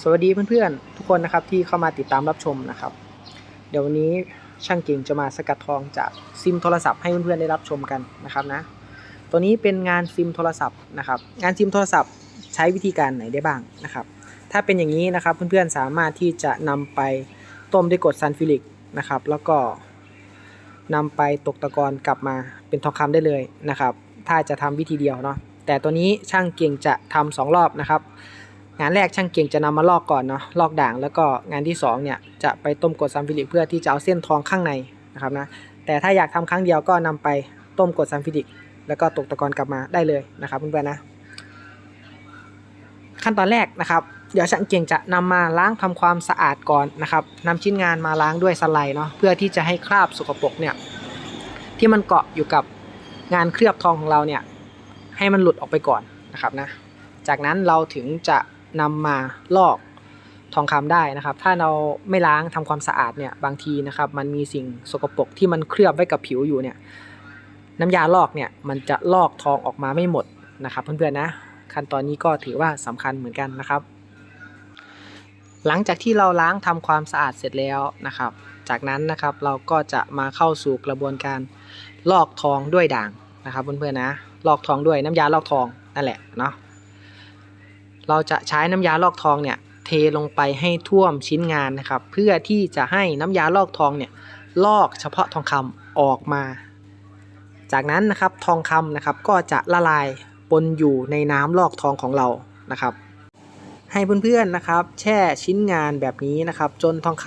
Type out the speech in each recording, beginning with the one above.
สวัสดีเพื่อนๆ ทุกคนนะครับที่เข้ามาติดตามรับชมนะครับ เดี๋ยววันนี้ช่างเก่งจะมาสกัดทองจากซิมโทรศัพท์ให้เพื่อนๆได้รับชมกันนะครับนะ ตัวนี้เป็นงานซิมโทรศัพท์นะครับ งานซิมโทรศัพท์ใช้วิธีการไหนได้บ้างนะครับ ถ้าเป็นอย่างนี้นะครับเพื่อนๆสามารถที่จะนำไปต้มด้วยกรดซัลฟิลิกนะครับ แล้วก็นำไปตกตะกอนกลับมาเป็นทองคำได้เลยนะครับ ถ้าจะทำวิธีเดียวเนาะแต่ตัวนี้ช่างเก่งจะทำสองรอบนะครับ งานแรกช่างเก่งจะนำมาลอกก่อนเนาะลอกด่างแล้วก็งานที่สองเนี่ยจะไปต้มกรดซัลฟิลิกเพื่อที่จะเอาเส้นทองข้างในนะครับนะแต่ถ้าอยากทำครั้งเดียวก็นำไปต้มกรดซัลฟิลิกแล้วก็ตกตะกอนกลับมาได้เลยนะครับเพื่อนๆนะ ขั้นตอนแรกนะครับเดี๋ยวช่างเก่งจะนำมาล้างทำความสะอาดก่อนนะครับนำชิ้นงานมาล้างด้วยสไลด์เนาะเพื่อที่จะให้คราบสกปรกเนี่ยที่มันเกาะอยู่กับงานเคลือบทองของเราเนี่ยให้มันหลุดออกไปก่อนนะครับนะจากนั้นเราถึงจะ นำมาลอกทองคำได้นะครับ ถ้าเราไม่ล้างทำความสะอาดเนี่ยบางทีนะครับ มันมีสิ่งสกปรกที่มันเคลือบไว้กับผิวอยู่เนี่ยน้ำยาลอกเนี่ยมันจะลอกทองออกมาไม่หมดนะครับเพื่อนๆนะขั้นตอนนี้ก็ถือว่าสำคัญเหมือนกันนะครับ หลังจากที่เราล้างทำความสะอาดเสร็จแล้วนะครับ จากนั้นนะครับเราก็จะมาเข้าสู่กระบวนการลอกทองด้วยด่างนะครับเพื่อนๆนะลอกทองด้วยน้ำยาลอกทองนั่นแหละเนาะ เราจะใช้น้ำยาลอกทองเนี่ยเทลงไปให้ท่วมชิ้นงานนะครับ เพื่อที่จะให้น้ำยาลอกทองเนี่ยลอกเฉพาะทองคำออกมา จากนั้นนะครับทองคำนะครับก็จะละลายปนอยู่ในน้ำลอกทองของเรานะครับ ให้เพื่อนๆนะครับ แช่ชิ้นงานแบบนี้นะครับ จนทองค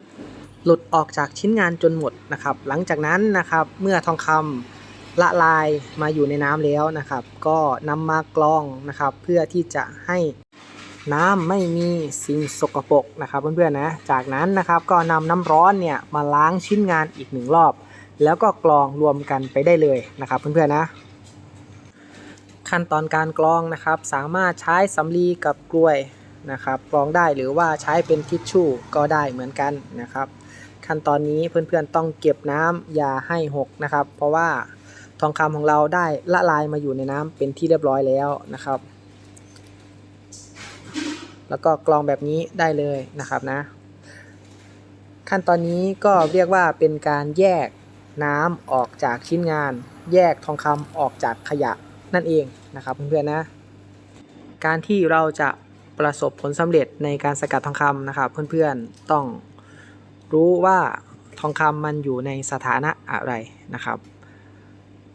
ำหลุดออกจากชิ้นงานจนหมดนะครับ หลังจากนั้นนะครับเมื่อทองคำ ละลายมาอยู่ในน้ำแล้วนะครับ ก็นำมากรองนะครับ เพื่อที่จะให้น้ำไม่มีสิ่งสกปรกนะครับเพื่อนๆนะ จากนั้นนะครับก็นำน้ำร้อนเนี่ยมาล้างชิ้นงานอีกหนึ่งรอบ แล้วก็กรองรวมกันไปได้เลยนะครับเพื่อนๆนะขั้นตอนการกรองนะครับ สามารถใช้สำลีกับกล้วยนะครับกรองได้หรือว่าใช้เป็นทิชชู่ก็ได้เหมือนกันนะครับ ขั้นตอนนี้เพื่อนๆต้องเก็บน้ำอย่าให้หกนะครับ เพราะว่า ทองคำของเราได้ละลายมาอยู่ในน้ำเป็นที่เรียบร้อยแล้วนะครับ แล้วก็กรองแบบนี้ได้เลยนะครับนะ ขั้นตอนนี้ก็เรียกว่าเป็นการแยกน้ำออกจากชิ้นงาน แยกทองคำออกจากขยะนั่นเองนะครับเพื่อนๆนะ การที่เราจะประสบผลสำเร็จในการสกัดทองคำนะครับ เพื่อนๆต้องรู้ว่าทองคำมันอยู่ในสถานะอะไรนะครับ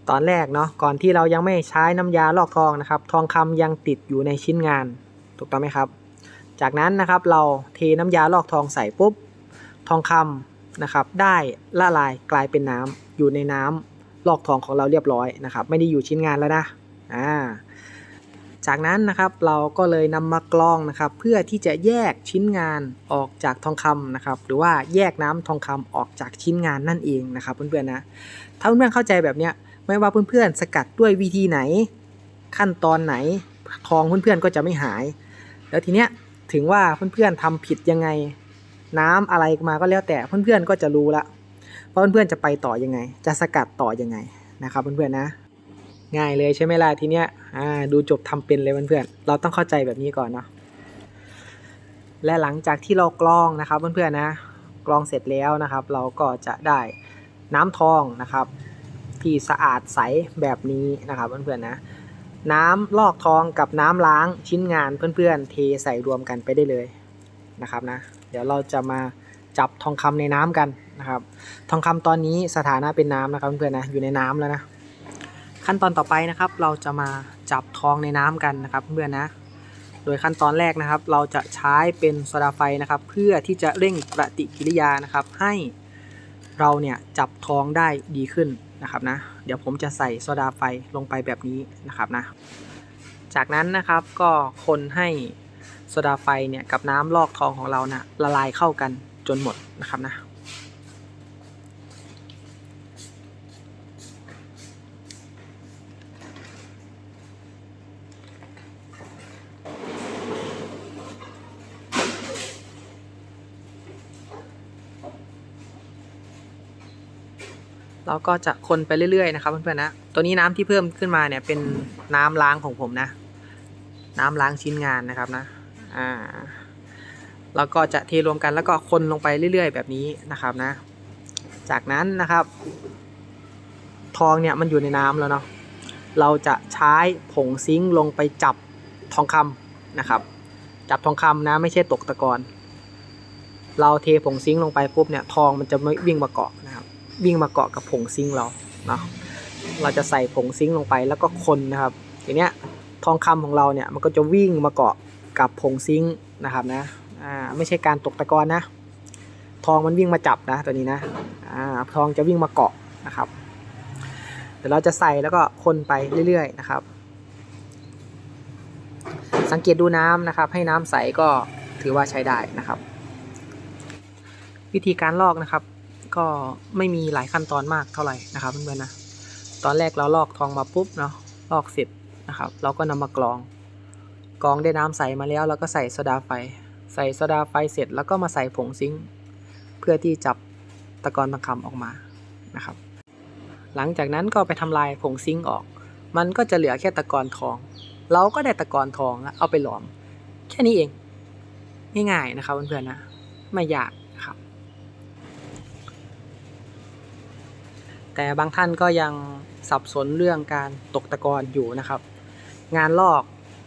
ตอนแรกเนาะก่อนที่เรายังไม่ใช้น้ำยาลอกทองนะครับ ทองคำยังติดอยู่ในชิ้นงาน ถูกต้องไหมครับ จากนั้นนะครับเราเทน้ำยาลอกทองใส่ปุ๊บ ทองคำนะครับ ได้ละลายกลายเป็นน้ำอยู่ในน้ำลอกทองของเราเรียบร้อยนะครับ ไม่ได้อยู่ชิ้นงานแล้วนะอ่าจากนั้นนะครับเราก็เลยนำมากรองนะครับ เพื่อที่จะแยกชิ้นงานออกจากทองคำนะครับ หรือว่าแยกน้ำทองคำออกจากชิ้นงานนั่นเองนะครับเพื่อนๆนะถ้าเพื่อนๆเข้าใจแบบเนี้ย ไม่ว่าเพื่อนๆสกัดด้วยวิธีไหน ขั้นตอนไหนทองเพื่อนๆก็จะไม่หาย แล้วทีเนี้ยถึงว่าเพื่อนๆทำผิดยังไง น้ำอะไรมาก็แล้วแต่เพื่อนๆก็จะรู้ละว่าเพื่อนๆจะไปต่อยังไง จะสกัดต่อยังไงนะครับเพื่อนๆนะ ง่ายเลยใช่ไหมล่ะทีเนี้ยดูจบทำเป็นเลยเพื่อนๆเราต้องเข้าใจแบบนี้ก่อนเนาะและหลังจากที่เรากรองนะครับเพื่อนๆนะกรองเสร็จแล้วนะครับ เราก็จะได้น้ำทองนะครับ ที่สะอาดใสแบบนี้นะครับเพื่อนๆนะน้ำลอกทองกับน้ำล้างชิ้นงานเพื่อนๆ เทใส่รวมกันไปได้เลยนะครับนะ เดี๋ยวเราจะมาจับทองคำในน้ำกันนะครับ ทองคำตอนนี้สถานะเป็นน้ำนะครับเพื่อนๆนะอยู่ในน้ำแล้วนะขั้นตอนต่อไปนะครับ เราจะมาจับทองในน้ำกันนะครับเพื่อนๆนะโดยขั้นตอนแรกนะครับ เราจะใช้เป็นโซดาไฟนะครับ เพื่อที่จะเร่งปฏิกิริยานะครับ ให้เราเนี่ยจับทองได้ดีขึ้น นะครับนะ เดี๋ยวผมจะใส่โซดาไฟลงไปแบบนี้นะครับนะ จากนั้นนะครับก็คนให้โซดาไฟเนี่ยกับน้ำลอกทองของเรานะละลายเข้ากันจนหมดนะครับนะ เราก็จะคนไปเรื่อยๆนะครับเพื่อนๆนะตัวนี้น้ำที่เพิ่มขึ้นมาเนี่ยเป็นน้ำล้างของผมนะ น้ำล้างชิ้นงานนะครับนะอ่าแล้วก็จะเทรวมกันแล้วก็คนลงไปเรื่อยๆ แบบนี้นะครับนะ จากนั้นนะครับ ทองเนี่ยมันอยู่ในน้ำแล้วเนาะเราจะใช้ผงซิงค์ลงไปจับทองคำนะครับ จับทองคำนะไม่ใช่ตกตะกอนเราเทผงซิงค์ลงไปปุ๊บเนี่ยทองมันจะไม่วิ่งมาเกาะ วิ่งมาเกาะกับผงซิงเราเนาะเราจะใส่ผงซิงลงไปแล้วก็คนนะครับทีเนี้ยทองคำของเราเนี่ยมันก็จะวิ่งมาเกาะกับผงซิงนะครับนะอ่าไม่ใช่การตกตะกอนนะ ทองมันวิ่งมาจับนะตัวนี้นะอ่าทองจะวิ่งมาเกาะนะครับเดี๋ยวเราจะใส่แล้วก็คนไปเรื่อยๆนะครับ สังเกตดูน้ำนะครับ ให้น้ำใสก็ถือว่าใช้ได้นะครับ วิธีการลอกนะครับ ก็ไม่มีหลายขั้นตอนมากเท่าไหร่นะครับเพื่อนๆนะตอนแรกเราลอกทองมาปุ๊บเนาะลอกเสร็จนะครับ เราก็นำมากรองกรองได้น้ำใสมาแล้วเราก็ใส่โซดาไฟ ใส่โซดาไฟเสร็จแล้วก็มาใส่ผงซิงค์เพื่อที่จับตะกอนทองคำออกมานะครับ หลังจากนั้นก็ไปทำลายผงซิงค์ออก มันก็จะเหลือแค่ตะกอนทอง เราก็ได้ตะกอนทองแล้วเอาไปหลอม แค่นี้เองง่ายๆนะครับเพื่อนๆนะไม่ยาก แต่บางท่านก็ยังสับสนเรื่องการตกตะกอนอยู่นะครับ งานลอก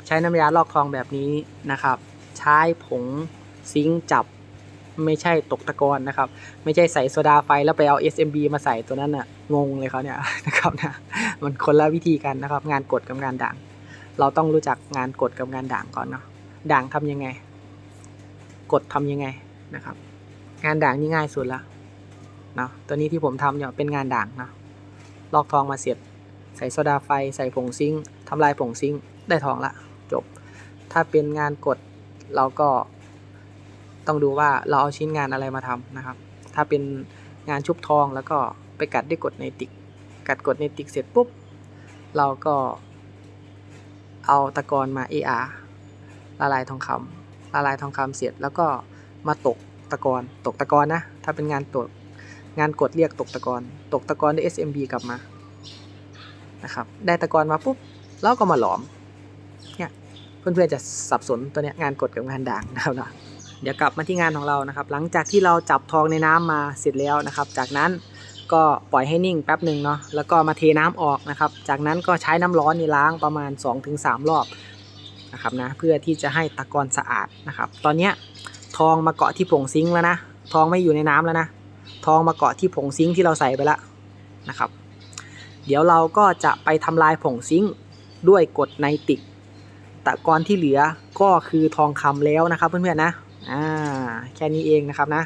ใช้น้ำยาลอกทองแบบนี้นะครับ ใช้ผงซิงจับไม่ใช่ตกตะกอนนะครับ ไม่ใช่ใส่โซดาไฟแล้วไปเอา SMB มาใส่ตัวนั้นน่ะงงเลยเขาเนี่ยนะครับนะมันคนละวิธีกันนะครับ งานกดกับงานด่าง เราต้องรู้จักงานกดกับงานด่างก่อนเนาะด่างทำยังไง กดทำยังไงนะครับ งานด่างนี่ง่ายสุดละ เนาะตัวนี้ที่ผมทำเนี่ยเป็นงานด่างนะลอกทองมาเสร็จใส่โซดาไฟใส่ผงซิงค์ทำลายผงซิงค์ได้ทองละจบ ถ้าเป็นงานกดเราก็ต้องดูว่าเราเอาชิ้นงานอะไรมาทำนะครับ ถ้าเป็นงานชุบทองแล้วก็ไปกัดด้วยกดในติก กัดกดในติกเสร็จปุ๊บ เราก็เอาตะกอนมา AR ละลายทองคำละลายทองคำเสร็จแล้วก็มาตกตะกอนตกตะกอนนะ ถ้าเป็นงานตก งานกดเรียกตกตะกอนตกตะกอนด้วย SMB กลับมานะครับได้ตะกอนมาปุ๊บแล้วก็มาหลอมเนี่ยเพื่อนๆจะสับสนตัวเนี้ยงานกดกับงานด่างนะครับเนาะเดี๋ยวกลับมาที่งานของเรานะครับ หลังจากที่เราจับทองในน้ำมาเสร็จแล้วนะครับ จากนั้นก็ปล่อยให้นิ่งแป๊บหนึ่งเนาะแล้วก็มาเทน้ำออกนะครับ จากนั้นก็ใช้น้ำร้อนนี่ล้างประมาณ 2-3 รอบนะครับนะเพื่อที่จะให้ตะกอนสะอาดนะครับ ตอนเนี้ยทองมาเกาะที่ผงซิงค์แล้วนะ ทองไม่อยู่ในน้ำแล้วนะ ทองมาเกาะที่ผงซิงค์ที่เราใส่ไปแล้วนะครับ เดี๋ยวเราก็จะไปทำลายผงซิงค์ด้วยกรดไนติก ตะกอนที่เหลือก็คือทองคำแล้วนะครับเพื่อนๆนะอ่าแค่นี้เองนะครับนะ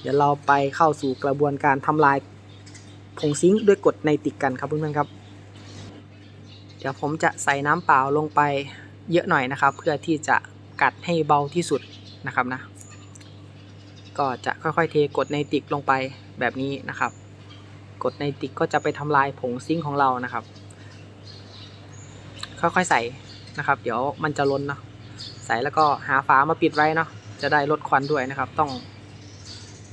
เดี๋ยวเราไปเข้าสู่กระบวนการทำลายผงซิงค์ด้วยกรดไนติกกันครับเพื่อนๆครับ เดี๋ยวผมจะใส่น้ำเปล่าลงไปเยอะหน่อยนะครับ เพื่อที่จะกัดให้เบาที่สุดนะครับนะ ก็จะค่อยๆเทกดไนติกลงไปแบบนี้นะครับ กดไนติกก็จะไปทำลายผงซิงค์ของเรานะครับ ค่อยๆใส่นะครับ เดี๋ยวมันจะล้นเนาะใส่แล้วก็หาฝามาปิดไว้เนาะจะได้ลดควันด้วยนะครับ ต้อง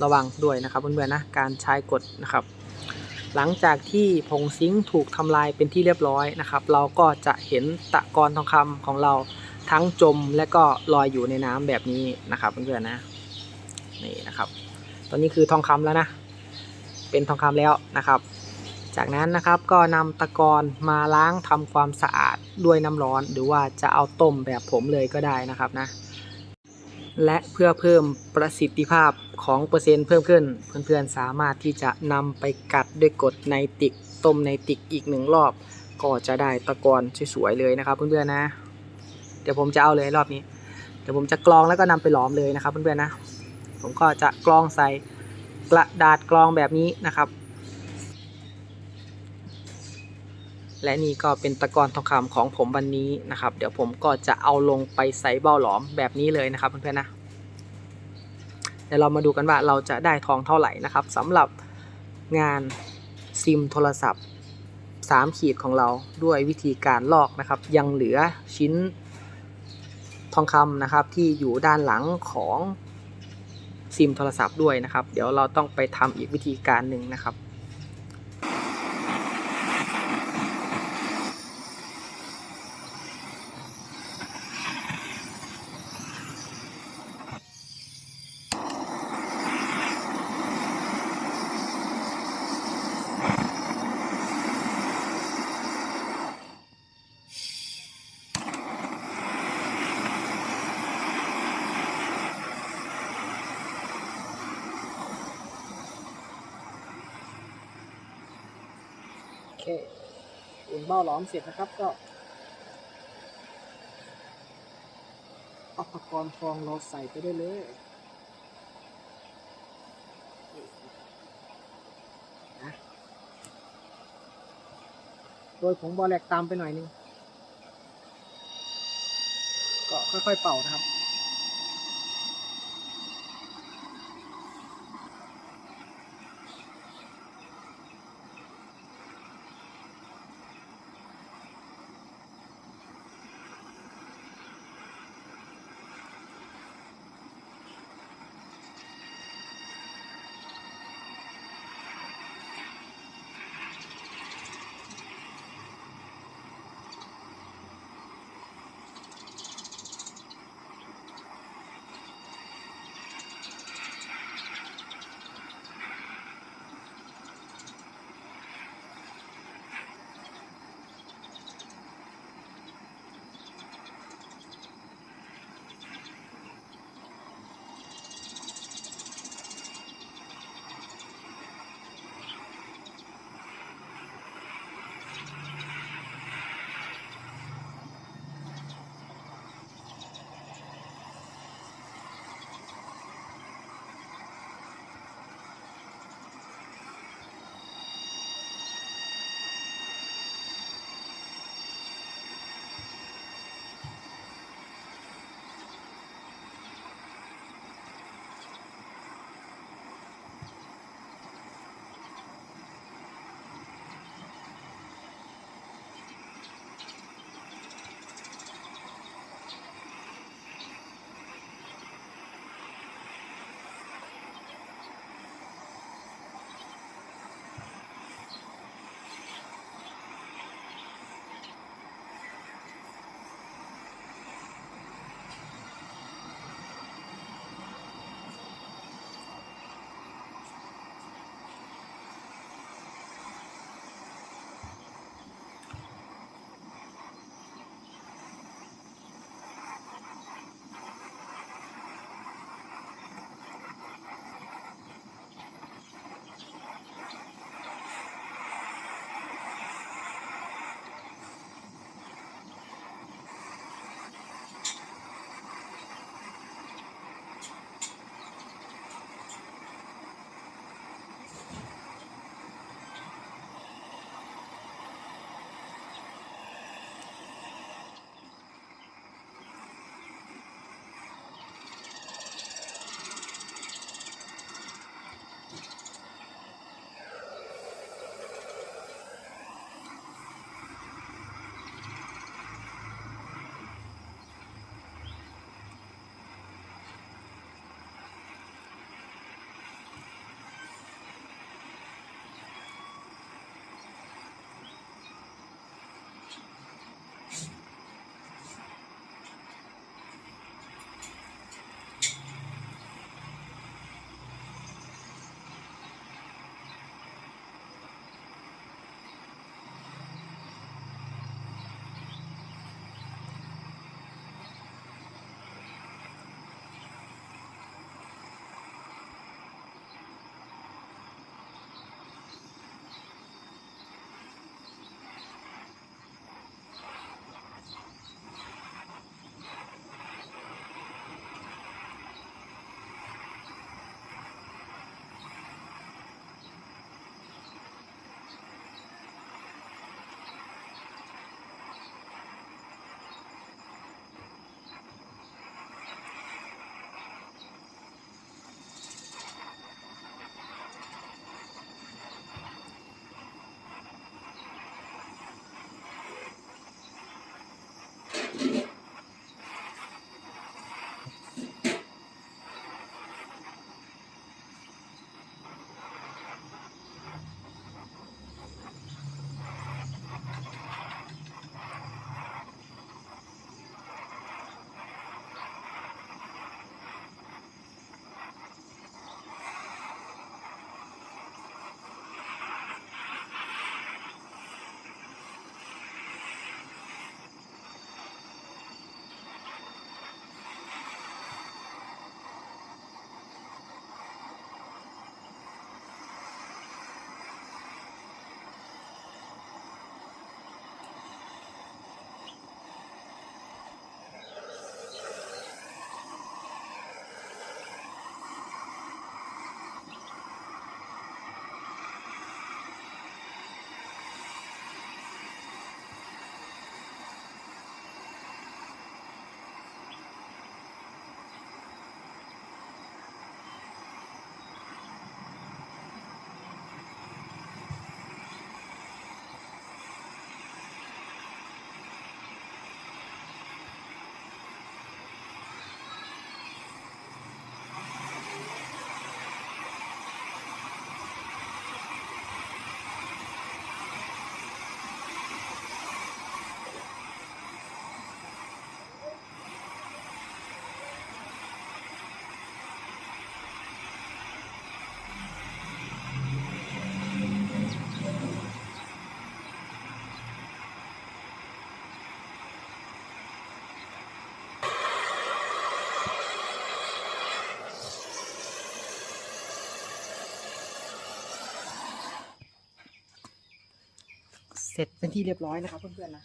ระวังด้วยนะครับเพื่อนๆนะการใช้กดนะครับ หลังจากที่ผงซิงค์ถูกทำลายเป็นที่เรียบร้อยนะครับ เราก็จะเห็นตะกอนทองคำของเราทั้งจมและก็ลอยอยู่ในน้ำแบบนี้นะครับเพื่อนๆนะ นี่นะครับ ตอนนี้คือทองคำแล้วนะ เป็นทองคำแล้วนะครับ จากนั้นนะครับก็นำตะกอนมาล้างทำความสะอาดด้วยน้ำร้อน หรือว่าจะเอาต้มแบบผมเลยก็ได้นะครับนะ และเพื่อเพิ่มประสิทธิภาพของเปอร์เซ็นต์เพิ่มขึ้น เพื่อนๆสามารถที่จะนำไปกัดด้วยกดไนติกต้มไนติกอีกหนึ่งรอบ ก็จะได้ตะกอนสวยๆเลยนะครับ เพื่อนๆนะ เดี๋ยวผมจะเอาเลยรอบนี้เดี๋ยวผมจะกรองแล้วก็นำไปหลอมเลยนะครับเพื่อนๆนะ ผมก็จะกรองใส่กระดาษกรองแบบนี้นะครับ และนี่ก็เป็นตะกอนทองคำของผมวันนี้นะครับ เดี๋ยวผมก็จะเอาลงไปใส่เบ้าหลอมแบบนี้เลยนะครับเพื่อนๆนะเดี๋ยวเรามาดูกันว่าเราจะได้ทองเท่าไหร่นะครับสำหรับงานซิมโทรศัพท์ 3 ขีดของเราด้วยวิธีการลอกนะครับ ยังเหลือชิ้นทองคำนะครับที่อยู่ด้านหลังของ ซิมโทรศัพท์ด้วยนะครับ เดี๋ยวเราต้องไปทำอีกวิธีการหนึ่งนะครับ เบ้าหลอมเสร็จนะครับก็อุปกรณ์ฟองเราใส่ไปได้เลยนะโดยผงบอแลกตามไปหน่อยนึงก็ค่อยๆเป่านะครับ เสร็จเป็นที่เรียบร้อยนะครับเพื่อนๆนะ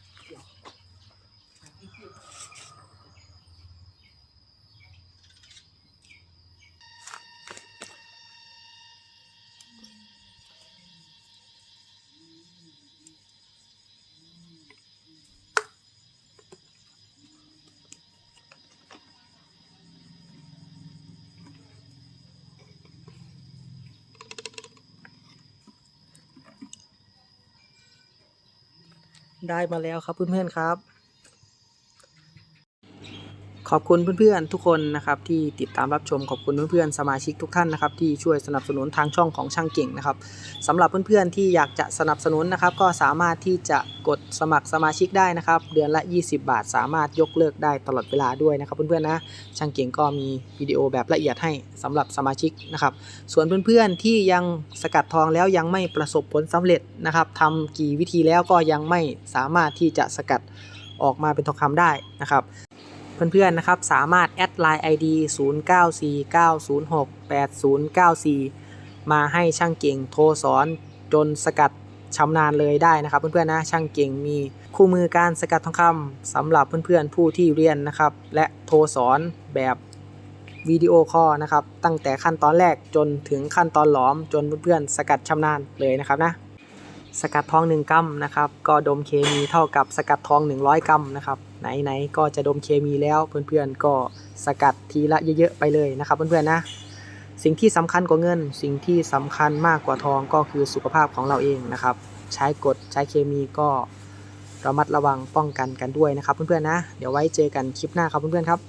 ได้มาแล้วครับเพื่อนๆครับ ขอบคุณเพื่อนๆทุกคนนะครับที่ติดตามรับชมขอบคุณเพื่อนๆสมาชิกทุกท่านนะครับที่ช่วยสนับสนุนทางช่องของช่างเก่งนะครับสำหรับเพื่อนๆที่อยากจะสนับสนุนนะครับก็สามารถที่จะกดสมัครสมาชิกได้นะครับ เดือนละ 20 บาท สามารถยกเลิกได้ตลอดเวลาด้วยนะครับเพื่อนๆนะช่างเก่งก็มีวิดีโอแบบละเอียดให้สำหรับสมาชิกนะครับส่วนเพื่อนๆที่ยังสกัดทองแล้วยังไม่ประสบผลสำเร็จนะครับทำกี่วิธีแล้วก็ยังไม่สามารถที่จะสกัดออกมาเป็นทองคำได้นะครับ เพื่อนๆนะครับ สามารถแอดไลน์ ID 0949068094 มาให้ช่างเก่งโทรสอนจนสกัดชำนาญเลยได้นะครับ เพื่อนๆนะช่างเก่งมีคู่มือการสกัดทองคำสำหรับเพื่อนๆผู้ที่เรียนนะครับ และโทรสอนแบบวิดีโอคอลนะครับ ตั้งแต่ขั้นตอนแรกจนถึงขั้นตอนหลอมจนเพื่อนๆสกัดชำนาญเลยนะครับนะ สกัดทอง 1 กรัมนะครับ ก็ดมเคมีเท่ากับสกัดทอง 100 กรัมนะครับ ไหนๆก็จะดมเคมีแล้วเพื่อนๆก็สกัดทีละเยอะๆไปเลยนะครับ เพื่อนๆนะ สิ่งที่สำคัญกว่าเงิน สิ่งที่สำคัญมากกว่าทองก็คือสุขภาพของเราเองนะครับ ใช้กฎใช้เคมีก็ระมัดระวังป้องกันกันด้วยนะครับ เพื่อนๆนะ เดี๋ยวไว้เจอกันคลิปหน้าครับเพื่อนๆครับ